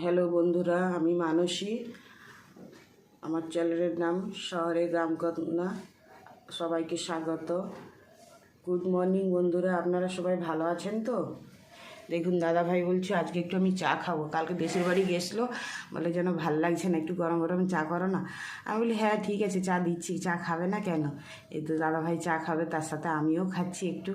Hello বন্ধুরা, আমি মানসী। আমার চ্যানেলের নাম শহরে গ্রামকন্যা সবাইকে স্বাগত। গুড মর্নিং বন্ধুরা। আপনারা সবাই ভালো আছেন তো? দেখুন দাদা ভাই বলছে, আজকে একটু আমি চা খাব। কালকে দেশের বাড়ি গেছিল। বলে, যেন ভালো লাগছে না, একটু গরম গরম চা করো না। আমি বলি হ্যাঁ ঠিক আছে, চা দিচ্ছি, চা খাবে না কেন? এই তো দাদা ভাই চা খাবে, তার সাথে আমিও খাচ্ছি একটু।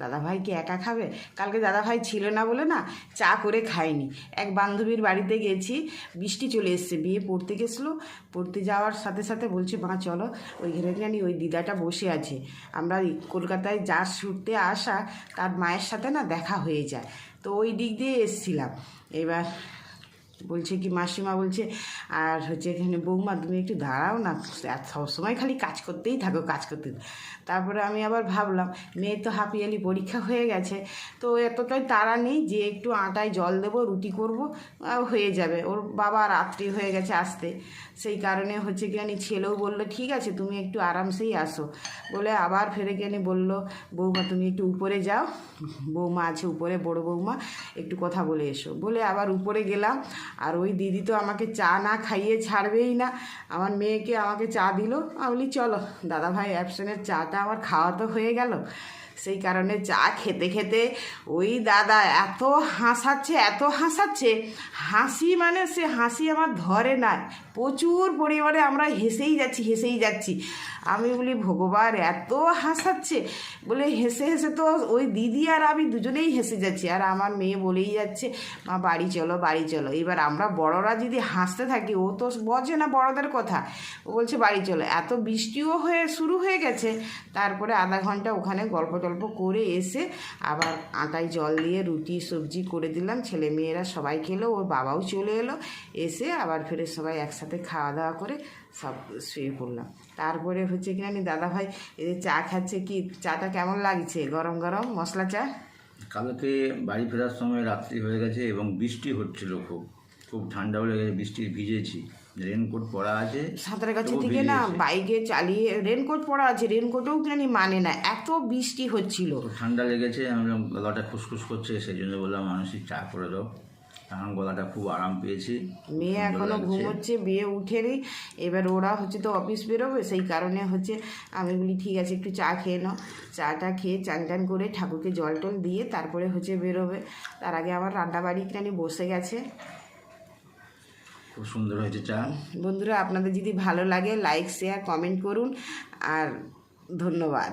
দাদা ভাই কি একা খাবে? কালকে দাদা ভাই ছিল না বলে না, চা করে খাইনি এক বান্ধবীর বাড়িতে গেছি, বৃষ্টি চলে এসছে, বিয়ে পড়তে গেছিল। পড়তে যাওয়ার সাথে সাথে বলছে, মা, চলো ওই ওইখানে জানি ওই দিদাটা বসে আছে। আমরা কলকাতায় যার ছুটতে আসা, তার মায়ের সাথে না দেখা হয়ে যায়। তো ওই দিক দিয়ে এসছিলাম। এবার বলছে কি মাসিমা বলছে, আর হচ্ছে এখানে বৌমা, তুমি একটু দাঁড়াও না সবসময় খালি কাজ করতেই থাকো, কাজ করতে। তারপরে আমি আবার ভাবলাম, মেয়ে তো হাফ ইয়ারলি পরীক্ষা হয়ে গেছে, তো এতটাই তাড়া নেই যে একটু আটায় জল দেবো, রুটি করব হয়ে যাবে। ওর বাবা রাত্রি হয়ে গেছে আসতে। সেই কারণে হচ্ছে কি জানি ছেলেও বলল, ঠিক আছে, তুমি একটু আরামসেই আসো। বলে আবার ফেরে কেনে বলল, বৌমা, তুমি একটু উপরে যাও। বৌমা আছে উপরে, বড় বৌমা, একটু কথা বলে এসো। বলে আবার উপরে গেলাম। আর ওই দিদি তো আমাকে চা না খাইয়ে ছাড়বেই না। আমার মেয়েকে আমাকে চা দিল। আমি বলি, চলো, দাদাভাই অ্যাবসেনের চাটা আমার খাওয়া তো হয়ে গেল। সেই কারণে চা খেতে খেতে ওই দাদা এত হাসাচ্ছে এত হাসাচ্ছে। হাসি মানে সে হাসি আমার ধরে না প্রচুর পরিমাণে আমরা হেসেই যাচ্ছি হেসেই যাচ্ছি। আমি বলি, ভগবান, এত হাসাচ্ছে? বলে, হেসে হেসে তো ওই দিদি আর আমি দুজনেই হেসে যাচ্ছি। আর আমার মেয়ে বলেই যাচ্ছে, মা, বাড়ি চলো বাড়ি চলো। এবার আমরা বড়রা যদি হাসতে থাকি, ও তো বোঝে না বড়দের কথা। ও বলছে, বাড়ি চলো। এত বৃষ্টিও হয়ে, শুরু হয়ে গেছে। তারপরে আধা ঘণ্টা ওখানে গল্প টল্প করে এসে আবার আটায় জল দিয়ে রুটি, সবজি করে দিলাম। ছেলে মেয়েরা সবাই খেলো, ওর বাবাও চলে এলো। এসে আবার ফিরে সবাই একসাথে খাওয়া দাওয়া করে সব শুয়ে পড়লাম। তারপরে হচ্ছে কি আমি দাদা ভাই চা খাচ্ছে কি, চাটা কেমন লাগছে? গরম গরম? মশলা চা? কালকে বাড়ি ফেরার সময় রাত্রি হয়ে গেছে এবং বৃষ্টি হচ্ছিল খুব। খুব ঠান্ডাও লেগে বৃষ্টি ভিজেছি। রেনকোট পরা আছে সাঁতারের কাছে থেকে না বাইকে চালিয়ে রেনকোট পরা আছে রেনকোটও জানি মানে না এত বৃষ্টি হচ্ছিল। ঠান্ডা লেগেছে আমি গলাটা খুসখুস করছে সেই জন্য বললাম মানুষই চা করে দাও। এখন গলাটা খুব আরাম পেয়েছি মেয়ে সুন্দর এখনও লাগছে। ঘুমোচ্ছে বিয়ে উঠেনি এবার ওরা হচ্ছে তো অফিস বেরোবে সেই কারণে হচ্ছে আমি বলি ঠিক আছে একটু চা খেয়ে নাও। চাটা খেয়ে চান টান করে ঠাকুরকে জল টল দিয়ে তারপরে হচ্ছে বেরোবে। তার আগে আমার রান্না বাড়িখানি বসে গেছে। খুব সুন্দর হয়েছে, চা। বন্ধুরা, আপনাদের যদি ভালো লাগে লাইক শেয়ার কমেন্ট করুন। আর ধন্যবাদ।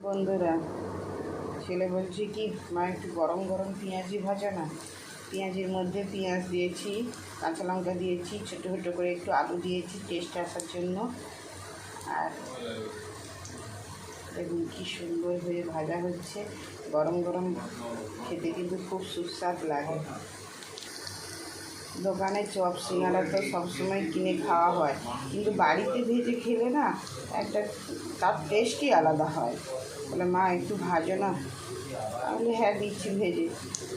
বন্ধুরা, ছেলে বলছে কি, মা একটু গরম গরম পেঁয়াজি ভাজা না? পেঁয়াজির মধ্যে পেঁয়াজ দিয়েছি, কাঁচা লঙ্কা দিয়েছি, ছোটো ছোটো করে একটু আলু দিয়েছি টেস্ট আসার জন্য। আর দেখুন কী সুন্দর হয়ে ভাজা হচ্ছে। গরম গরম খেতে কিন্তু খুব সুস্বাদ লাগে। দোকানে চপ, সিঙ্গারা তো সবসময় কিনে খাওয়া হয়। কিন্তু বাড়িতে ভেজে খেলে না একটা, তার টেস্টই আলাদা হয়। বলে, মা, একটু ভাজো না। আমি হ্যাঁ দিচ্ছি ভেজে।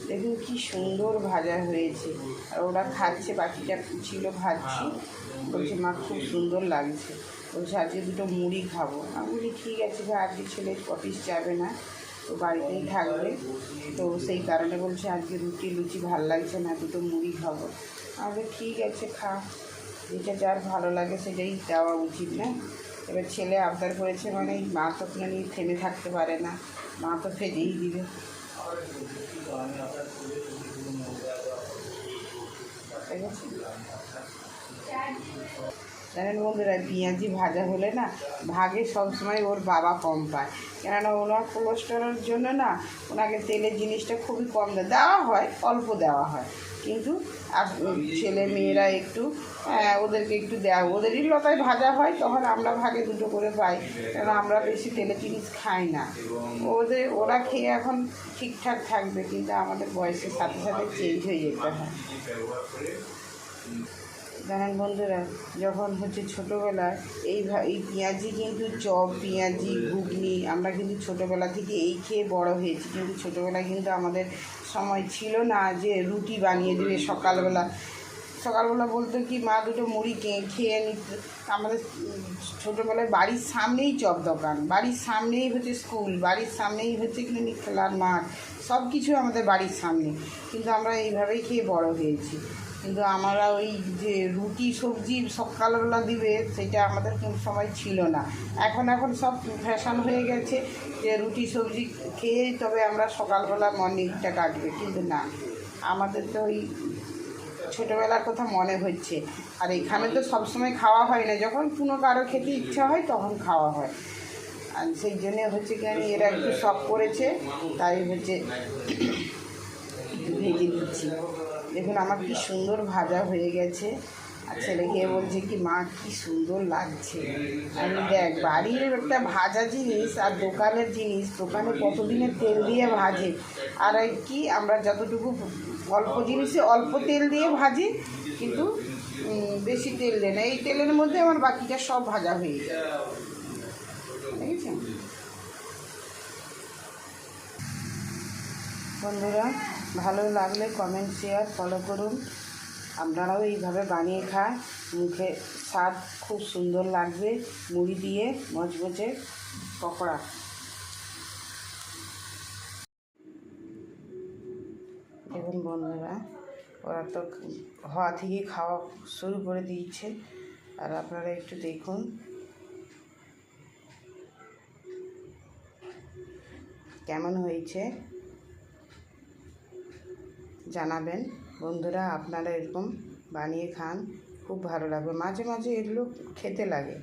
দেখুন কি সুন্দর ভাজা হয়েছে। আর ওরা খাচ্ছে, বাকিটা ছিল ভাজছি। বলছে, মা, খুব সুন্দর লাগছে। বলছে, আজকে দুটো মুড়ি খাব। আমি বলি ঠিক আছে ভাই আজকে ছেলে অফিস যাবে না, তো বাড়িতেই থাকবে। তো সেই কারণে বলছে, আজকে রুটি, লুচি ভালো লাগছে না, দুটো মুড়ি খাব। আমাদের ঠিক আছে, খা। যেটা যার ভালো লাগে, সেটাই দেওয়া উচিত, না? এবার ছেলে আবদার করেছে মানে মা তো নিয়ে থেমে থাকতে পারে না, মা তো ফেলেই দিবে। ঠিক আছে জানেন বন্ধুরা পেঁয়াজি ভাজা হলে না ভাগে সবসময় ওর বাবা কম পায়। কেননা ওনার কোলেস্টেরলের জন্য না ওনাকে তেলের জিনিসটা খুবই কম দেয়। দেওয়া হয় অল্প দেওয়া হয়। কিন্তু ছেলে মেয়েরা একটু হ্যাঁ, ওদেরকে একটু দেওয়া ওদেরই লতায় ভাজা হয় তখন আমরা ভাগে দুটো করে পাই। কেন আমরা বেশি তেলের জিনিস খাই না। ওদের ওরা খেয়ে এখন ঠিকঠাক থাকবে কিন্তু আমাদের বয়সের সাথে সাথে চেঞ্জ হয়ে যেতে হয়। জানেন বন্ধুরা, যখন হচ্ছে ছোটোবেলায় এই এই পেঁয়াজি কিন্তু চপ, পেঁয়াজি, ঘুগনি, আমরা কিন্তু ছোটোবেলা থেকে এই খেয়ে বড় হয়েছি। কিন্তু ছোটোবেলায় কিন্তু আমাদের সময় ছিল না যে রুটি বানিয়ে দেবে সকালবেলা। সকালবেলা বলতো কি, মা দুটো মুড়ি খেয়ে নিত আমাদের ছোটোবেলায় বাড়ির সামনেই চপ দোকান, বাড়ির সামনেই হচ্ছে স্কুল, বাড়ির সামনেই হচ্ছে কিন্তু খেলার মাঠ সব কিছু আমাদের বাড়ির সামনে। কিন্তু আমরা এইভাবেই খেয়ে বড় হয়েছি। কিন্তু আমরা ওই যে রুটি, সবজি সকালবেলা দিবে, সেটা আমাদের কোনো সময় ছিল না। এখন এখন সব ফ্যাশন হয়ে গেছে যে রুটি, সবজি খেয়েই তবে আমরা সকালবেলা মর্নিংটা কাটবে, কিন্তু না। আমাদের তো ওই ছোটোবেলার কথা মনে হচ্ছে। আর এখানে তো সবসময় খাওয়া হয় না। যখন কোনো কারও খেতে ইচ্ছা হয়, তখন খাওয়া হয়। আর সেই জন্যে হচ্ছে কি আমি এরা একটু শখ করেছে, তাই হচ্ছে ভেজে দিচ্ছি। দেখুন আমার কি সুন্দর ভাজা হয়ে গেছে। আর ছেলে ছেলেকে বলছে কি, মা, কি সুন্দর লাগছে। আমি দেখ, বাড়ির একটা ভাজা জিনিস আর দোকানের জিনিস, দোকানে কতদিনের তেল দিয়ে ভাজে? আর কি, আমরা যতটুকু অল্প জিনিসে অল্প তেল দিয়ে ভাজি, কিন্তু বেশি তেল দেয় না। এই তেলের মধ্যে আমার বাকিটা সব ভাজা হয়ে যায়। বন্ধুরা ভালো লাগলে কমেন্ট শেয়ার ফলো করুন। আপনারাও এইভাবে বানিয়ে খান। মুখে স্বাদ খুব সুন্দর লাগবে মুড়ি দিয়ে মচমচে পকোড়া। দেখুন বন্ধুরা, ওরা তো হওয়া থেকে খাওয়া শুরু করে দিয়েছে। আর আপনারা একটু দেখুন। কেমন হয়েছে? জানাবেন। বন্ধুরা আপনারা এরকম বানিয়ে খান খুব ভালো লাগবে। মাঝে মাঝে এগুলো খেতে লাগে।